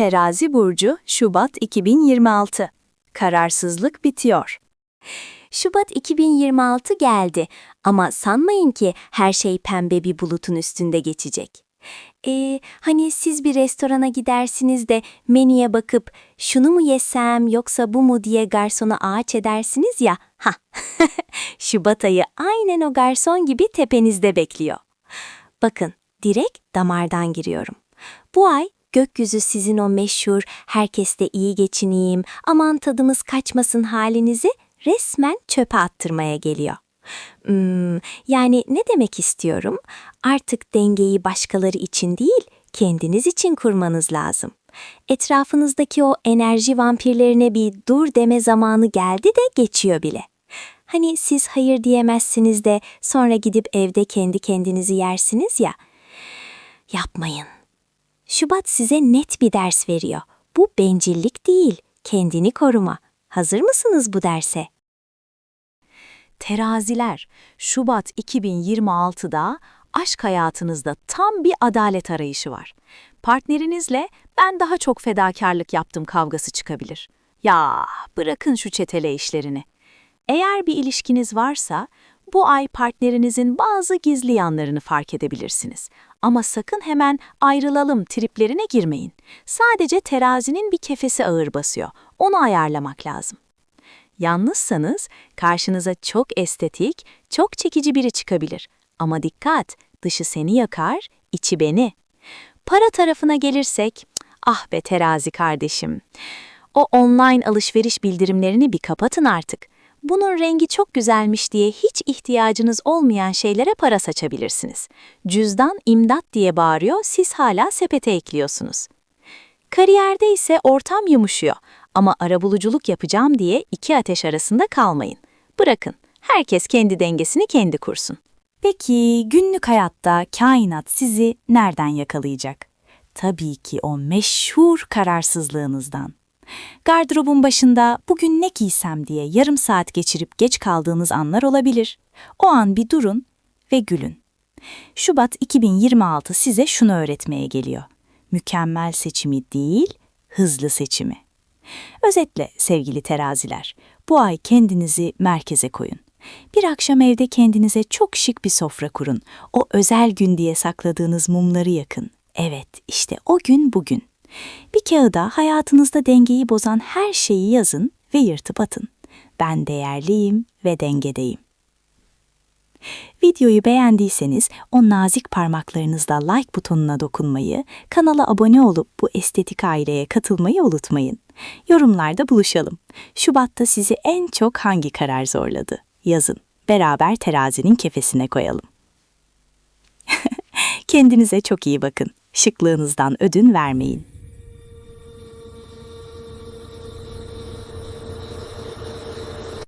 Terazi Burcu, Şubat 2026. Kararsızlık bitiyor. Şubat 2026 geldi ama sanmayın ki her şey pembe bir bulutun üstünde geçecek. Ee, hani siz bir restorana gidersiniz de menüye bakıp şunu mu yesem yoksa bu mu diye garsona ağaç edersiniz ya. Ha. Şubat ayı aynen o garson gibi tepenizde bekliyor. Bakın, direkt damardan giriyorum. Bu ay gökyüzü sizin o meşhur herkeste iyi geçineyim, aman tadımız kaçmasın halinizi resmen çöpe attırmaya geliyor. Hmm, yani ne demek istiyorum? Artık dengeyi başkaları için değil, kendiniz için kurmanız lazım. Etrafınızdaki o enerji vampirlerine bir dur deme zamanı geldi de geçiyor bile. Hani siz hayır diyemezsiniz de sonra gidip evde kendi kendinizi yersiniz ya. Yapmayın. Şubat size net bir ders veriyor. Bu bencillik değil, kendini koruma. Hazır mısınız bu derse? Teraziler, Şubat 2026'da aşk hayatınızda tam bir adalet arayışı var. Partnerinizle ben daha çok fedakarlık yaptım kavgası çıkabilir. Ya bırakın şu çetele işlerini. Eğer bir ilişkiniz varsa bu ay partnerinizin bazı gizli yanlarını fark edebilirsiniz. Ama sakın hemen ayrılalım triplerine girmeyin. Sadece terazinin bir kefesi ağır basıyor. Onu ayarlamak lazım. Yalnızsanız karşınıza çok estetik, çok çekici biri çıkabilir. Ama dikkat, dışı seni yakar, içi beni. Para tarafına gelirsek, ah be terazi kardeşim. O online alışveriş bildirimlerini bir kapatın artık. Bunun rengi çok güzelmiş diye hiç ihtiyacınız olmayan şeylere para saçabilirsiniz. Cüzdan imdat diye bağırıyor, siz hala sepete ekliyorsunuz. Kariyerde ise ortam yumuşuyor ama arabuluculuk yapacağım diye iki ateş arasında kalmayın. Bırakın, herkes kendi dengesini kendi kursun. Peki günlük hayatta kainat sizi nereden yakalayacak? Tabii ki o meşhur kararsızlığınızdan. Gardırobun başında bugün ne giysem diye yarım saat geçirip geç kaldığınız anlar olabilir. O an bir durun ve gülün. Şubat 2026 size şunu öğretmeye geliyor. Mükemmel seçimi değil, hızlı seçimi. Özetle sevgili teraziler, bu ay kendinizi merkeze koyun. Bir akşam evde kendinize çok şık bir sofra kurun. O özel gün diye sakladığınız mumları yakın. Evet, işte o gün bugün. Bir kağıda hayatınızda dengeyi bozan her şeyi yazın ve yırtıp atın. Ben değerliyim ve dengedeyim. Videoyu beğendiyseniz o nazik parmaklarınızla like butonuna dokunmayı, kanala abone olup bu estetik aileye katılmayı unutmayın. Yorumlarda buluşalım. Şubat'ta sizi en çok hangi karar zorladı? Yazın. Beraber terazinin kefesine koyalım. Kendinize çok iyi bakın. Şıklığınızdan ödün vermeyin.